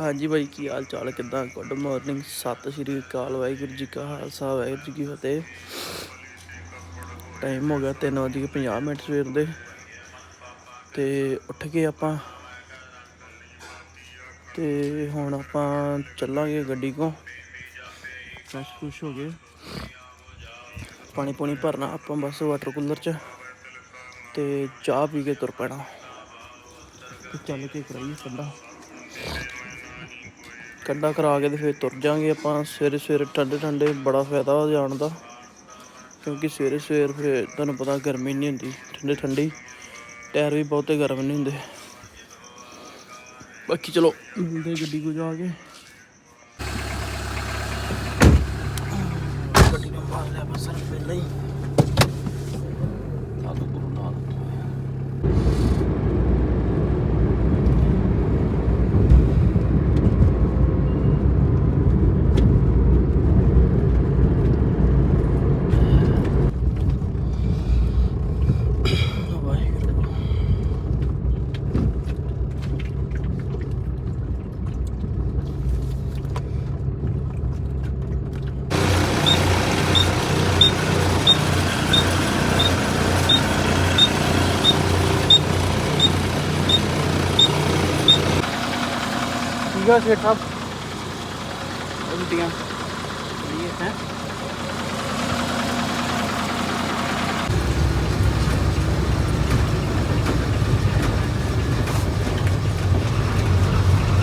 ਹਾਂਜੀ ਬਾਈ, ਕੀ ਹਾਲ ਚਾਲ ਕਿੱਦਾਂ? ਗੁੱਡ ਮਾਰਨਿੰਗ ਸਤਿ ਸ਼੍ਰੀ ਅਕਾਲ ਵਾਹਿਗੁਰੂ ਜੀ ਕਾ ਖਾਲਸਾ, ਵਾਹਿਗੁਰੂ ਜੀ ਕੀ ਫਤਿਹ। ਟਾਈਮ ਹੋ ਗਿਆ 3:50 ਮਿੰਟ ਸਵੇਰ ਦੇ। ਤੇ ਉੱਠ ਕੇ ਆਪਾਂ। ਤੇ ਹੁਣ ਆਪਾਂ ਚੱਲਾਂਗੇ ਗੱਡੀ ਕੋ ਫਰੈਸ਼ ਖੁਸ਼ ਹੋ ਗਏ। ਪਾਣੀ ਪੂਣੀ ਭਰਨਾ ਆਪਾਂ ਬਸ ਵਾਟਰ ਕੂਲਰ ਚ। ਤੇ ਚਾਹ ਪੀ ਕੇ ਤੁਰ ਪੈਣਾ। ਤੇ ਚੱਲ ਕੇ ਕਰਾਈਏ ਠੰਡਾ ਕੰਡਾ ਕਰਾ ਕੇ ਤੇ ਫਿਰ ਤੁਰ ਜਾਾਂਗੇ ਆਪਾਂ। ਸਵੇਰੇ ਸਵੇਰੇ ਠੰਡੇ ਠੰਡੇ ਬੜਾ ਫਾਇਦਾ ਹੋ ਜਾਣ ਦਾ। ਕਿਉਂਕਿ ਸਵੇਰੇ ਸਵੇਰ ਫਿਰ ਤੁਹਾਨੂੰ ਪਤਾ ਗਰਮੀ ਨਹੀਂ ਹੁੰਦੀ, ਠੰਡੇ ਠੰਡੀ। ਟਾਇਰ ਵੀ ਬਹੁਤੇ ਗਰਮ ਨਹੀਂ ਹੁੰਦੇ। ਬਾਕੀ ਚਲੋ, ਮਿਲਦੇ ਗੱਡੀ ਕੋ ਜਾ ਕੇ। ਗੱਡੀ ਨੂੰ ਮਾਰ ਲਿਆ ਬਸ ਪਹਿਲਾਂ ਹੀ। ਠੀਕ ਆ ਸੇਠ ਸਾਹਿਬ ਉਲਟੀਆਂ ਇਹ ਹੈ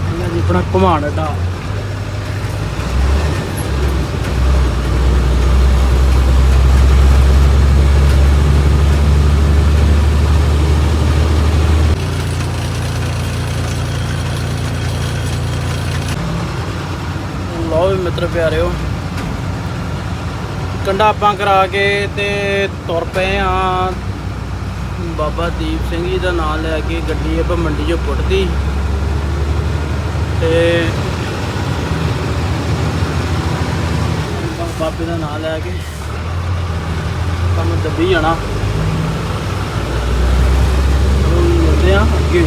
ਇਹਨਾਂ ਦੀ ਆਪਣਾ ਘੁਮਾਣ ਅੱਡਾ ਲਓ ਵੀ ਮਿੱਤਰ ਪਿਆਰਿਓ। ਕੰਡਾ ਆਪਾਂ ਕਰਾ ਕੇ ਤੇ ਤੁਰ ਪਏ ਆ ਬਾਬਾ ਦੀਪ ਸਿੰਘ ਜੀ ਦਾ ਨਾਮ ਲੈ ਕੇ ਗੱਡੀ ਆਪਾਂ ਮੰਡੀ 'ਚੋਂ ਪੁੱਟਦੀ ਤੇ ਬਾਬੇ ਦਾ ਨਾਮ ਲੈ ਕੇ ਕੰਮ ਦੱਬੀ ਜਾਣਾ। ਮਿਲਦੇ ਆ ਅੱਗੇ।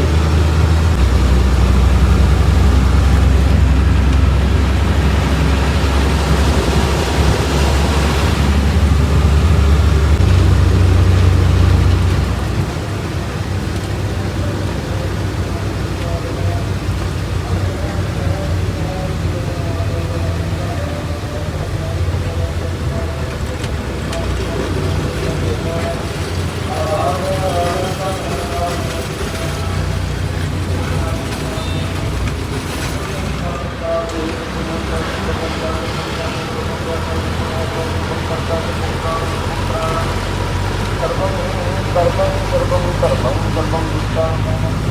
ਪਹਿਲਾ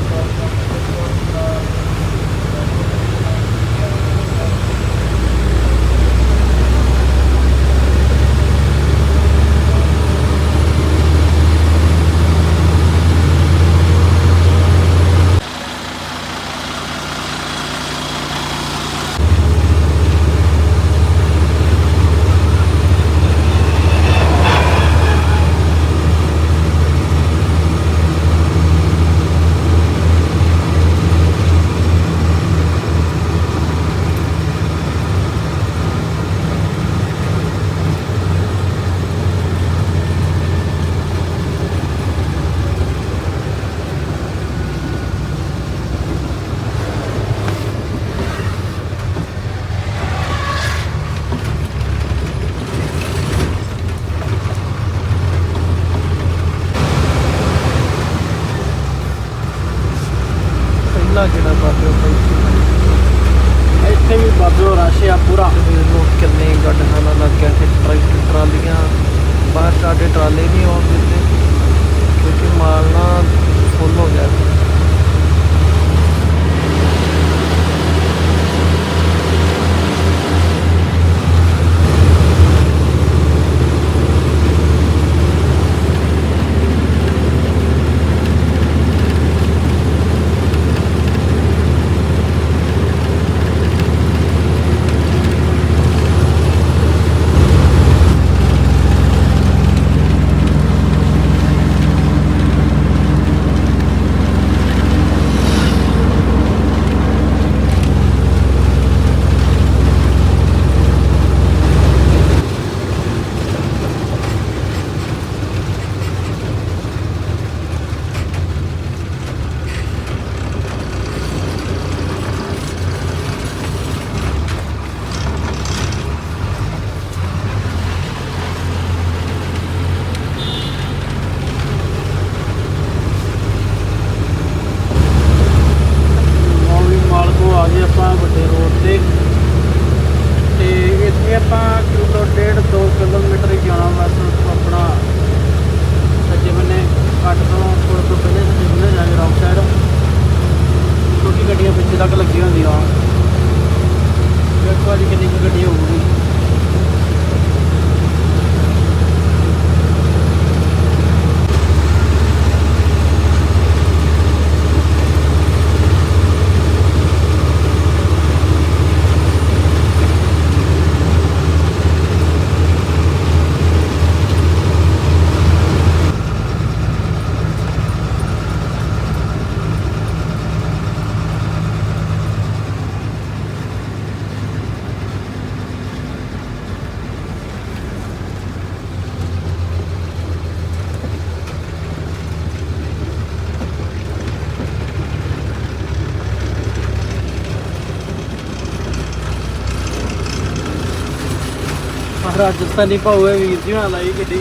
ਰਾਜਸਥਾਨੀ ਭਾਊ ਹੈ ਵੀਰ ਜੀ ਨਾਲ ਆਈ ਗੱਡੀ।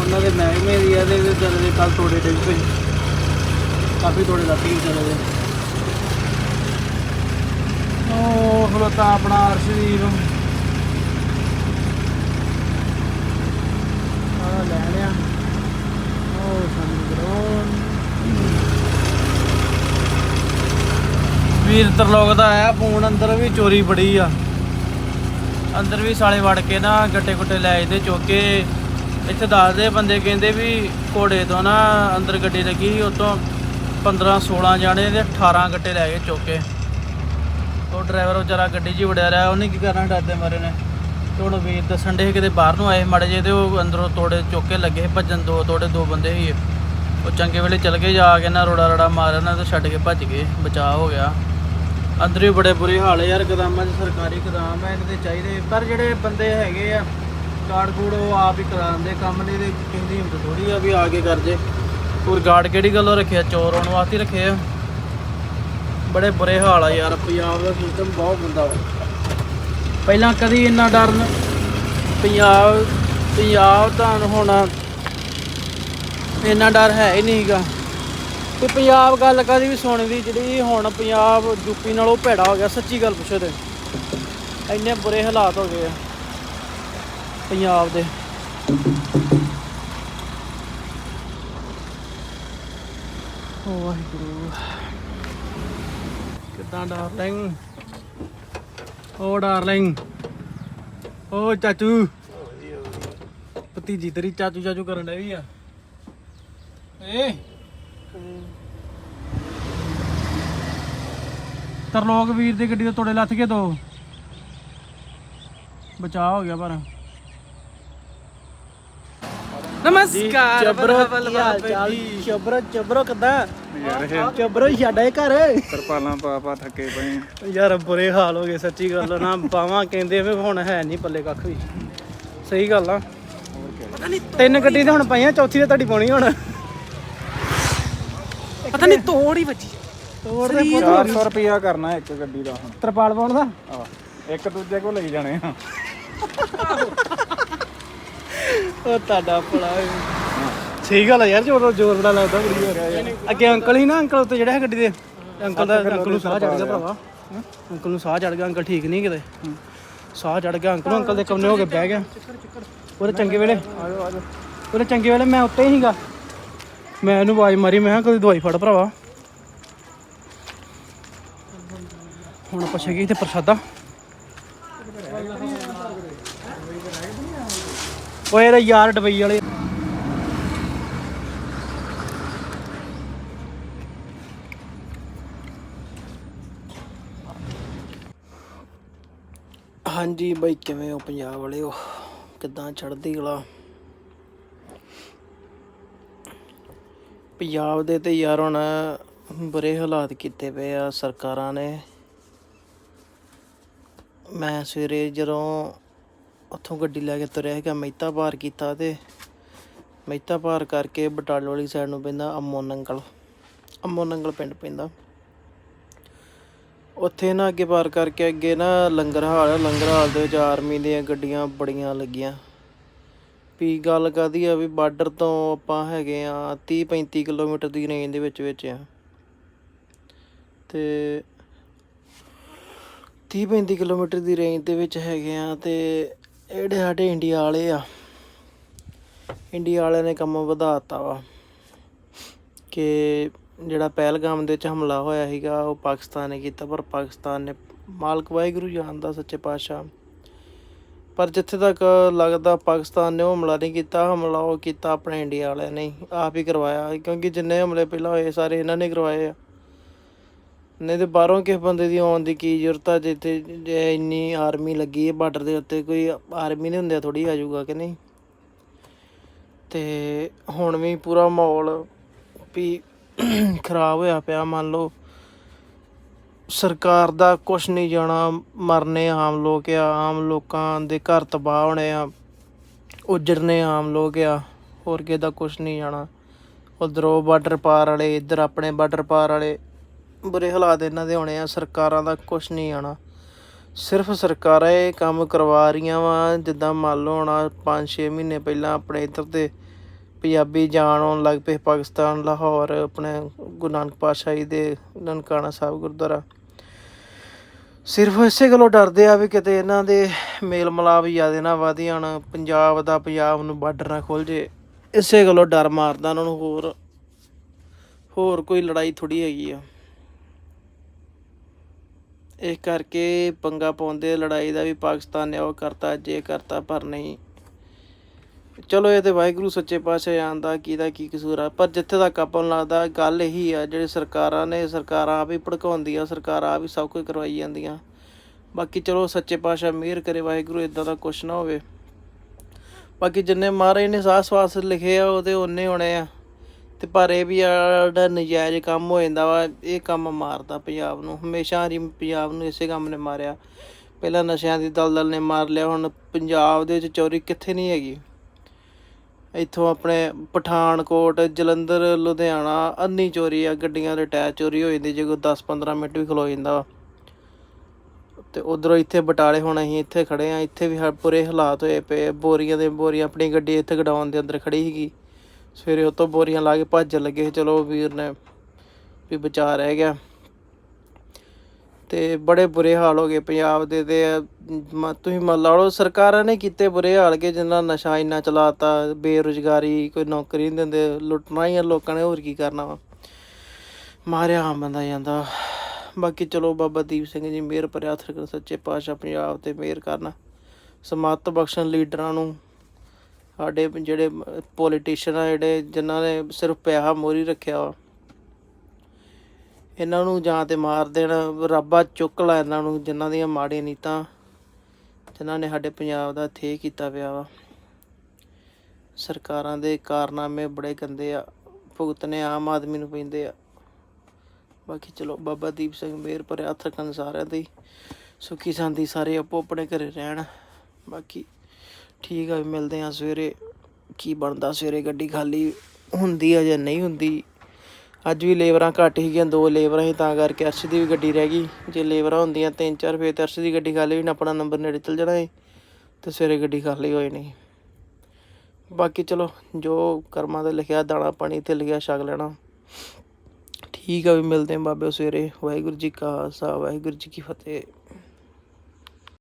ਉਹਨਾਂ ਦੇ ਮਹਿਕਮੇ ਦੀ ਆ ਤੇ ਚੱਲ ਦੇ ਕੱਲ ਥੋੜੇ ਡਿੱਗ ਪਏ ਕਾਫੀ ਤੋੜੇ ਲੱਗ ਗਏ ਚੱਲੇ ਦੇ ਉਹ ਖਲੋਤਾ ਆਪਣਾ ਅਰਸ਼ਦੀਪ ਆ ਲੈ ਲਿਆ। ਉਹ ਸੰਗਰੋਨ ਵੀਰ ਤਰਲੋਕ ਦਾ ਆਇਆ ਫੋਨ ਅੰਦਰ ਵੀ ਚੋਰੀ ਬੜੀ ਆ। ਅੰਦਰ ਵੀ ਸਾਲੇ ਵੜ ਕੇ ਨਾ ਗੱਟੇ ਗੁੱਟੇ ਲੈ ਜਾਂਦੇ, ਚੁੱਕ ਇੱਥੇ ਦੱਸਦੇ ਬੰਦੇ, ਕਹਿੰਦੇ ਵੀ ਘੋੜੇ ਤੋਂ ਨਾ ਅੰਦਰ ਗੱਡੀ ਲੱਗੀ ਸੀ ਉਤੋਂ 15 16 ਜਾਣੇ ਤੇ 18 ਗੱਟੇ ਲੈ ਗਏ ਚੁੱਕ ਕੇ। ਉਹ ਡਰਾਈਵਰ ਵਿਚਾਰਾ ਗੱਡੀ 'ਚ ਹੀ ਵੜਿਆ ਰਿਹਾ, ਉਹਨੇ ਕੀ ਕਰਨਾ ਡਰਦੇ ਮਾਰੇ ਨੇ। ਤੇ ਹੁਣ ਵੀਰ ਦੱਸਣ ਦੇ ਕਿਤੇ ਬਾਹਰ ਨੂੰ ਆਏ ਮੜੇ ਜੇ ਤੇ ਉਹ ਅੰਦਰੋਂ ਤੋੜੇ ਚੁੱਕ ਲੱਗੇ ਭੱਜਣ ਦੋ ਤੋੜੇ ਦੋ ਬੰਦੇ ਸੀ ਉਹ ਚੰਗੇ ਵੇਲੇ ਚਲ ਗਏ, ਜਾ ਕੇ ਨਾ ਰੋੜਾ ਰੜਾ ਮਾਰਿਆ, ਨਾ ਤੇ ਛੱਡ ਕੇ ਭੱਜ ਗਏ, ਬਚਾਅ ਹੋ ਗਿਆ। ਅੰਦਰ ਵੀ ਬੜੇ ਬੁਰੇ ਹਾਲ ਹੈ ਯਾਰ ਕਦਮਾਂ 'ਚ ਸਰਕਾਰੀ ਕਦਮ ਹੈ ਇਹਨਾਂ ਦੇ ਚਾਹੀਦੇ। ਪਰ ਜਿਹੜੇ ਬੰਦੇ ਹੈਗੇ ਆ ਗਾਰਡ ਗੂੜ ਉਹ ਆਪ ਹੀ ਕਰਾਉਂਦੇ ਕੰਮ ਨਹੀਂ ਤੇ ਕਹਿੰਦੀ ਹਿੰਮਤ ਥੋੜੀ ਆ ਵੀ ਆ ਕੇ ਕਰ ਜੇ। ਹੋਰ ਗਾਰਡ ਕਿਹੜੀ ਗੱਲੋਂ ਰੱਖਿਆ? ਚੋਰ ਆਉਣ ਵਾਸਤੇ ਰੱਖੇ ਆ ਬੜੇ ਬੁਰੇ ਹਾਲ ਆ ਯਾਰ, ਪੰਜਾਬ ਦਾ ਸਿਸਟਮ ਬਹੁਤ ਗੰਦਾ ਵਾ। ਪਹਿਲਾਂ ਕਦੀ ਇੰਨਾ ਡਰ ਨ- ਪੰਜਾਬ ਪੰਜਾਬ ਤਾਂ ਹੁਣ ਇੰਨਾ ਡਰ ਹੈ ਹੀ ਨਹੀਂਗਾ ਤੇ ਪੰਜਾਬ ਗੱਲ ਕਦੀ ਵੀ ਸੁਣਦੀ ਜਿਹੜੀ ਹੁਣ ਪੰਜਾਬ ਯੂਪੀ ਨਾਲੋਂ ਭੈੜਾ ਹੋ ਗਿਆ, ਸੱਚੀ ਗੱਲ ਪੁੱਛੋ ਤੇ। ਇੰਨੇ ਬੁਰੇ ਹਾਲਾਤ ਹੋ ਗਏ ਆ ਪੰਜਾਬ ਦੇ। ਵਾਹਿਗੁਰੂ। ਕਿਦਾਂ ਡਾਰਲਿੰਗ? ਓ ਡਾਰਲਿੰਗ। ਓ ਚਾਚੂ। ਭਤੀਜੀ ਤੇਰੀ ਚਾਚੂ ਚਾਚੂ ਕਰਨ ਡਈ ਆ। ਏ। ਤਰਲੋਕ ਵੀਰ ਦੀ ਗੱਡੀ ਤੋਂ ਤੋੜੇ ਲੱਥ ਕੇ ਦੋ। ਬਚਾਅ ਹੋ ਗਿਆ ਪਰ। ਨਮਸਕਾਰ ਚਬਰੋ ਬਾਬੇ। ਚਬਰੋ ਚਬਰੋ ਕਿੱਦਾਂ? ਯਾਰ ਇਹ ਚਬਰੋ ਹੀ ਛੱਡ ਆਏ ਘਰ। ਤਰਪਾਲਾਂ ਪਾ ਪਾ ਥੱਕੇ ਪਏ। ਯਾਰ ਬੁਰੇ ਹਾਲ ਹੋ ਗਏ ਸੱਚੀ ਗੱਲ ਨਾ। ਬਾਵਾਂ ਕਹਿੰਦੇ ਵੀ ਹੁਣ ਹੈ ਨਹੀਂ ਪੱਲੇ ਕੱਖ ਵੀ। ਸਹੀ ਗੱਲ ਆ। ਤਿੰਨ ਗੱਡੀ ਤੇ ਹੁਣ ਪਈਆਂ ਚੌਥੀ ਤੇ ਤੁਹਾਡੀ ਪਾਉਣੀ ਹੁਣ। ਪਤਾ ਨਹੀਂ ਤੋੜ ਹੀ ਵੱਜੀ। ਤੋੜ ਦੇ 400 ਰੁਪਿਆ ਕਰਨਾ ਇੱਕ ਗੱਡੀ ਦਾ ਹੁਣ। ਤਰਪਾਲ ਪਾਉਣ ਦਾ? ਆ ਇੱਕ ਦੂਜੇ ਕੋ ਲਈ ਜਾਣੇ ਆ। ਉਹ ਤੁਹਾਡਾ ਭਲਾ। ਸਹੀ ਗੱਲ ਆ ਯਾਰ ਜੋਰ ਜੋਰ ਬੜਾ ਲੱਗਦਾ ਬੜੀ ਹੋ ਰਿਹਾ ਯਾਰ ਅੱਗੇ ਅੰਕਲ ਹੀ ਨਾ ਅੰਕਲ ਉੱਤੇ ਜਿਹੜਾ ਹੈ ਗੱਡੀ ਦੇ। ਅੰਕਲ ਦਾ ਅੰਕਲ ਨੂੰ ਸਾਹ ਚੜ ਗਿਆ ਭਰਾਵਾ। ਅੰਕਲ ਨੂੰ ਸਾਹ ਚੜ ਗਿਆ ਅੰਕਲ ਠੀਕ ਨਹੀਂ ਕਿਤੇ। ਸਾਹ ਚੜ ਗਿਆ ਅੰਕਲ ਨੂੰ ਅੰਕਲ ਦੇ ਕਮਰੇ ਹੋ ਕੇ ਬਹਿ ਗਿਆ। ਉਹਦੇ ਚੰਗੇ ਵੇਲੇ ਉਹਦੇ ਚੰਗੇ ਵੇਲੇ ਮੈਂ ਉੱਤੇ ਹੀ ਸੀਗਾ। ਮੈਂ ਇਹਨੂੰ ਆਵਾਜ਼ ਮਾਰੀ, ਮੈਂ ਕਿਹਾ ਕੋਈ ਦਵਾਈ ਫੜ ਭਰਾਵਾ। ਹੁਣ ਆਪਾਂ ਛਕੀ ਇੱਥੇ ਪ੍ਰਸ਼ਾਦਾ। ਓਏ ਇਹਦਾ ਯਾਰ ਡਬਈ ਵਾਲੇ। ਹਾਂਜੀ ਬਾਈ, ਕਿਵੇਂ ਹੋ ਪੰਜਾਬ ਵਾਲਿਓ? ਕਿਦਾਂ ਚੜ੍ਹਦੀ ਕਲਾ? ਪੰਜਾਬ ਦੇ ਤੇ ਯਾਰ ਹੁਣ ਬੁਰੇ ਹਾਲਾਤ ਕੀਤੇ ਪਏ ਆ ਸਰਕਾਰਾਂ ਨੇ। ਮੈਂ ਸਵੇਰੇ ਜਦੋਂ ਉੱਥੋਂ ਗੱਡੀ ਲੈ ਕੇ ਤੁਰਿਆ ਸੀਗਾ, ਮਹਿਤਾ ਪਾਰ ਕੀਤਾ ਤੇ ਮਹਿਤਾ ਪਾਰ ਕਰਕੇ ਬਟਾਲੇ ਵਾਲੀ ਸਾਈਡ ਨੂੰ ਪੈਂਦਾ ਅਮੋ ਨੰਗਲ। ਅਮੋ ਨੰਗਲ ਪਿੰਡ ਪੈਂਦਾ। ਉੱਥੇ ਨਾ ਅੱਗੇ ਪਾਰ ਕਰਕੇ ਅੱਗੇ ਨਾ ਲੰਗਰ ਹਾਲ ਲੰਗਰ ਹਾਲ ਦੇ ਵਿੱਚ ਆਰਮੀ ਦੀਆਂ ਗੱਡੀਆਂ ਬੜੀਆਂ ਲੱਗੀਆਂ। ਵੀ ਗੱਲ ਕਾਦੀ ਆ ਵੀ ਬਾਰਡਰ ਤੋਂ ਆਪਾਂ ਹੈਗੇ ਆ 30 35 ਕਿਲੋਮੀਟਰ ਦੀ ਰੇਂਜ ਦੇ ਵਿੱਚ ਵਿੱਚ ਆ। ਤੇ 30 35 ਕਿਲੋਮੀਟਰ ਦੀ ਰੇਂਜ ਦੇ ਵਿੱਚ ਹੈਗੇ ਆ ਤੇ ਜਿਹੜੇ ਸਾਡੇ ਇੰਡੀਆ ਵਾਲੇ ਆ, ਇੰਡੀਆ ਵਾਲਿਆਂ ਨੇ ਕੰਮ ਵਧਾਤਾ ਵਾ ਕਿ ਜਿਹੜਾ ਪਹਿਲਗਾਮ ਦੇ ਵਿੱਚ ਹਮਲਾ ਹੋਇਆ ਸੀਗਾ, ਉਹ ਪਾਕਿਸਤਾਨ ਨੇ ਕੀਤਾ, ਪਰ ਪਾਕਿਸਤਾਨ ਨੇ ਮਾਲਕ ਵਾਹਿਗੁਰੂ ਜਾਣਦਾ ਸੱਚੇ ਪਾਤਸ਼ਾਹ ਪਰ ਜਿੱਥੇ ਤੱਕ ਲੱਗਦਾ ਪਾਕਿਸਤਾਨ ਨੇ ਉਹ ਹਮਲਾ ਨਹੀਂ ਕੀਤਾ, ਹਮਲਾ ਉਹ ਕੀਤਾ ਆਪਣੇ ਇੰਡੀਆ ਵਾਲਿਆਂ ਨੇ ਆਪ ਹੀ ਕਰਵਾਇਆ। ਕਿਉਂਕਿ ਜਿੰਨੇ ਹਮਲੇ ਪਹਿਲਾਂ ਹੋਏ, ਸਾਰੇ ਇਹਨਾਂ ਨੇ ਕਰਵਾਏ ਆ। ਨਹੀਂ ਤੇ ਬਾਹਰੋਂ ਕਿਸੇ ਬੰਦੇ ਦੀ ਆਉਣ ਦੀ ਕੀ ਜ਼ਰੂਰਤ ਆ ਜਿੱਥੇ ਜੇ ਇੰਨੀ ਆਰਮੀ ਲੱਗੀ ਹੈ ਬਾਰਡਰ ਦੇ ਉੱਤੇ, ਕੋਈ ਆਰਮੀ ਨਹੀਂ ਹੁੰਦਿਆ ਥੋੜੀ ਆ ਜਾਊਗਾ ਕਿ ਨਹੀਂ? ਤੇ ਹੁਣ ਵੀ ਪੂਰਾ ਮਾਹੌਲ ਵੀ ਖਰਾਬ ਹੋਇਆ ਪਿਆ, ਮੰਨ ਲਓ। ਸਰਕਾਰ ਦਾ ਕੁਛ ਨਹੀਂ ਜਾਣਾ, ਮਰਨੇ ਆਮ ਲੋਕ ਆ, ਆਮ ਲੋਕਾਂ ਦੇ ਘਰ ਤਬਾਹ ਹੋਣੇ ਆ, ਉਜੜਨੇ ਆਮ ਲੋਕ ਆ, ਹੋਰ ਕਿਸੇ ਦਾ ਕੁਛ ਨਹੀਂ ਜਾਣਾ। ਉਧਰੋਂ ਬਾਰਡਰ ਪਾਰ ਵਾਲੇ, ਇੱਧਰ ਆਪਣੇ ਬਾਰਡਰ ਪਾਰ ਵਾਲੇ, ਬੁਰੇ ਹਾਲਾਤ ਇਹਨਾਂ ਦੇ ਹੋਣੇ ਆ, ਸਰਕਾਰਾਂ ਦਾ ਕੁਛ ਨਹੀਂ ਆਣਾ ਸਿਰਫ ਸਰਕਾਰਾਂ ਇਹ ਕੰਮ ਕਰਵਾ ਰਹੀਆਂ ਵਾ, ਜਿੱਦਾਂ ਮੰਨ ਲਓ ਹੋਣਾ 5-6 ਮਹੀਨੇ ਪਹਿਲਾਂ ਆਪਣੇ ਇੱਧਰ ਦੇ ਪੰਜਾਬੀ ਜਾਣ ਆਉਣ ਲੱਗ ਪਏ, ਪਾਕਿਸਤਾਨ, ਲਾਹੌਰ, ਆਪਣੇ ਗੁਰੂ ਨਾਨਕ ਪਾਤਸ਼ਾਹੀ ਦੇ, ਨਨਕਾਣਾ ਸਾਹਿਬ ਗੁਰਦੁਆਰਾ। ਸਿਰਫ ਇਸੇ ਗੱਲੋਂ ਡਰਦੇ ਆ ਵੀ ਕਿਤੇ ਇਹਨਾਂ ਦੇ ਮੇਲ ਮਲਾਪ ਜ਼ਿਆਦਾ ਨਾ ਵਧ ਜਾਣ, ਪੰਜਾਬ ਦਾ ਪੰਜਾਬ ਨੂੰ ਬਾਰਡਰ ਨਾ ਖੁੱਲ ਜੇ। ਇਸੇ ਗੱਲੋਂ ਡਰ ਮਾਰਦਾ ਉਹਨਾਂ ਨੂੰ ਹੋਰ। ਹੋਰ ਕੋਈ ਲੜਾਈ ਥੋੜੀ ਹੈਗੀ ਆ। ਇਸ ਕਰਕੇ ਪੰਗਾ ਪਾਉਂਦੇ ਲੜਾਈ ਦਾ ਵੀ ਪਾਕਿਸਤਾਨ ਨੇ ਉਹ ਕਰਤਾ, ਜੇ ਕਰਤਾ ਪਰ ਨਹੀਂ। ਚਲੋ ਇਹ ਤੇ ਵਾਹਿਗੁਰੂ ਸੱਚੇ ਪਾਤਸ਼ਾਹ ਜਾਣਦਾ ਕਿਹਦਾ ਕੀ ਕਸੂਰ ਆ, ਪਰ ਜਿੱਥੇ ਤੱਕ ਆਪਾਂ ਨੂੰ ਲੱਗਦਾ ਗੱਲ ਇਹੀ ਆ, ਜਿਹੜੇ ਸਰਕਾਰਾਂ ਨੇ, ਸਰਕਾਰਾਂ ਆਪ ਹੀ ਭੜਕਾਉਂਦੀਆਂ, ਸਰਕਾਰਾਂ ਆਪ ਹੀ ਸਭ ਕੁਝ ਕਰਵਾਈ ਜਾਂਦੀਆਂ। ਬਾਕੀ ਚਲੋ ਸੱਚੇ ਪਾਤਸ਼ਾਹ ਮਿਹਰ ਕਰੇ, ਵਾਹਿਗੁਰੂ ਇਦਾਂ ਦਾ ਕੁਛ ਨਾ ਹੋਵੇ। ਬਾਕੀ ਜਿੰਨੇ ਮਹਾਰਾਜ ਨੇ ਸਾਹ ਸਵਾਸ ਲਿਖੇ ਆ ਉਹਦੇ ਉਹਨੇ ਹੋਣੇ ਆ। ਤੇ ਪਰ ਇਹ ਵੀ ਆ ਨਜਾਇਜ਼ ਕੰਮ ਹੋ ਜਾਂਦਾ ਵਾ, ਇਹ ਕੰਮ ਮਾਰਦਾ ਪੰਜਾਬ ਨੂੰ। ਹਮੇਸ਼ਾ ਹੀ ਪੰਜਾਬ ਨੂੰ ਇਸੇ ਕੰਮ ਨੇ ਮਾਰਿਆ। ਪਹਿਲਾਂ ਨਸ਼ਿਆਂ ਦੀ ਦਲਦਲ ਨੇ ਮਾਰ ਲਿਆ, ਹੁਣ ਪੰਜਾਬ ਦੇ ਵਿੱਚ ਚੋਰੀ ਕਿੱਥੇ ਨਹੀਂ ਹੈਗੀ। ਇੱਥੋਂ ਆਪਣੇ ਪਠਾਨਕੋਟ, ਜਲੰਧਰ, ਲੁਧਿਆਣਾ, ਅੰਨੀ ਚੋਰੀ ਆ, ਗੱਡੀਆਂ ਦੇ ਟਾਇਰ ਚੋਰੀ ਹੋ ਜਾਂਦੇ, ਜੇ ਕੋਈ 10-15 ਮਿੰਟ ਵੀ ਖਲੋ ਜਾਂਦਾ। ਵਾ ਤੇ ਉਧਰੋਂ ਇੱਥੇ ਬਟਾਲੇ ਹੁਣ ਅਸੀਂ ਇੱਥੇ ਖੜੇ ਆ, ਇੱਥੇ ਵੀ ਹ- ਬੁਰੇ ਹਾਲਾਤ ਹੋਏ ਪਏ ਬੋਰੀਆਂ ਦੇ ਬੋਰੀਆਂ ਆਪਣੀ ਗੱਡੀ ਇੱਥੇ ਗਡਾਉਣ ਦੇ ਅੰਦਰ ਖੜੀ ਸੀਗੀ। ਸਵੇਰੇ ਉਤੋਂ ਬੋਰੀਆਂ ਲਾ ਕੇ ਭੱਜਣ ਲੱਗੇ ਸੀ। ਚਲੋ ਵੀਰ ਨੇ ਵੀ ਬਚਾ ਰਹਿ ਗਿਆ। ਤੇ ਬੜੇ ਬੁਰੇ ਹਾਲ ਹੋ ਗਏ ਪੰਜਾਬ ਦੇ ਤੇ, ਮ- ਤੁਸੀਂ ਮੰਨ ਲਓ ਸਰਕਾਰਾਂ ਨੇ ਕੀਤੇ ਬੁਰੇ ਹਾਲ ਕੇ ਜਿੰਨਾ ਨਸ਼ਾ ਇੰਨਾ ਚਲਾਤਾ, ਬੇਰੁਜ਼ਗਾਰੀ, ਕੋਈ ਨੌਕਰੀ ਨਹੀਂ ਦਿੰਦੇ, ਲੁੱਟਣਾ ਹੀ ਆ ਲੋਕਾਂ ਨੇ, ਹੋਰ ਕੀ ਕਰਨਾ ਵਾ। ਮਾਰਿਆ ਹਾਂ ਬੰਦਾ ਜਾਂਦਾ। ਬਾਕੀ ਚਲੋ ਬਾਬਾ ਦੀਪ ਸਿੰਘ ਜੀ ਮਿਹਰ ਭਰਿਆ, ਹੱਥ ਸੱਚੇ ਪਾਤਸ਼ਾਹ ਪੰਜਾਬ ਤੇ ਮਿਹਰ ਕਰਨ। ਸਮੱਤ ਬਖਸ਼ਣ ਲੀਡਰਾਂ ਨੂੰ। ਸਾਡੇ ਜਿਹੜੇ ਪੋਲੀਟੀਸ਼ੀਅਨ ਆ ਜਿਹੜੇ, ਜਿਨ੍ਹਾਂ ਨੇ ਸਿਰਫ ਪਿਆਹਾ ਮੋਰੀ ਰੱਖਿਆ ਵਾ। ਇਹਨਾਂ ਨੂੰ ਜਾਂ ਤੇ ਮਾਰ ਦੇਣ, ਰੱਬਾ ਚੁੱਕ ਲੈ ਇਹਨਾਂ ਨੂੰ, ਜਿਨ੍ਹਾਂ ਦੀਆਂ ਮਾੜੀਆਂ ਨੀਤਾਂ ਜਿਨ੍ਹਾਂ ਨੇ ਸਾਡੇ ਪੰਜਾਬ ਦਾ ਥੇ ਕੀਤਾ ਪਿਆ ਵਾ। ਸਰਕਾਰਾਂ ਦੇ ਕਾਰਨਾਮੇ ਬੜੇ ਗੰਦੇ ਆ ਭੁਗਤਨੇ ਆਮ ਆਦਮੀ ਨੂੰ ਪੈਂਦੇ ਆ। ਬਾਕੀ ਚਲੋ, ਬਾਬਾ ਦੀਪ ਸਿੰਘ ਮਿਹਰ ਭਰਿਆ ਹੱਥ ਰੱਖਣ ਸਾਰਿਆਂ ਦੀ ਸੁਖੀ ਸੰਦੀ ਸਾਰੇ ਆਪੋ ਆਪਣੇ ਘਰੇ ਰਹਿਣ। ਬਾਕੀ ਠੀਕ ਆ ਮਿਲਦੇ ਆ ਸਵੇਰੇ, ਕੀ ਬਣਦਾ ਸਵੇਰੇ ਗੱਡੀ ਖਾਲੀ ਹੁੰਦੀ ਆ ਜਾਂ ਨਹੀਂ ਹੁੰਦੀ। ਅੱਜ ਵੀ ਲੇਬਰਾਂ ਘੱਟ ਸੀਗੀਆਂ ਦੋ ਲੇਬਰਾਂ ਸੀ, ਤਾਂ ਕਰਕੇ ਅਰਸ਼ ਦੀ ਵੀ ਗੱਡੀ ਰਹਿ ਗਈ। ਜੇ ਲੇਬਰਾਂ ਹੁੰਦੀਆਂ ਤਿੰਨ ਚਾਰ ਫੇਰ ਤਾਂ ਅਰਸ਼ ਦੀ ਗੱਡੀ ਖਾਲੀ ਵੀ ਨਾ ਆਪਣਾ ਨੰਬਰ ਨੇੜੇ ਚਲ ਜਾਣਾ ਸੀ, ਤੇ ਸਵੇਰੇ ਗੱਡੀ ਖਾਲੀ ਹੋਈ ਨਹੀਂ ਬਾਕੀ ਚਲੋ, ਜੋ ਕਰਮਾਂ 'ਤੇ ਲਿਖਿਆ, ਦਾਣਾ ਪਾਣੀ ਤੇ ਲਿਖਿਆ, ਛਕ ਲੈਣਾ। ਠੀਕ ਆ ਵੀ ਮਿਲਦੇ ਆ ਬਾਬੇ ਸਵੇਰੇ। ਵਾਹਿਗੁਰੂ ਜੀ ਕਾ ਖਾਲਸਾ, ਵਾਹਿਗੁਰੂ ਜੀ ਕੀ ਫਤਿਹ।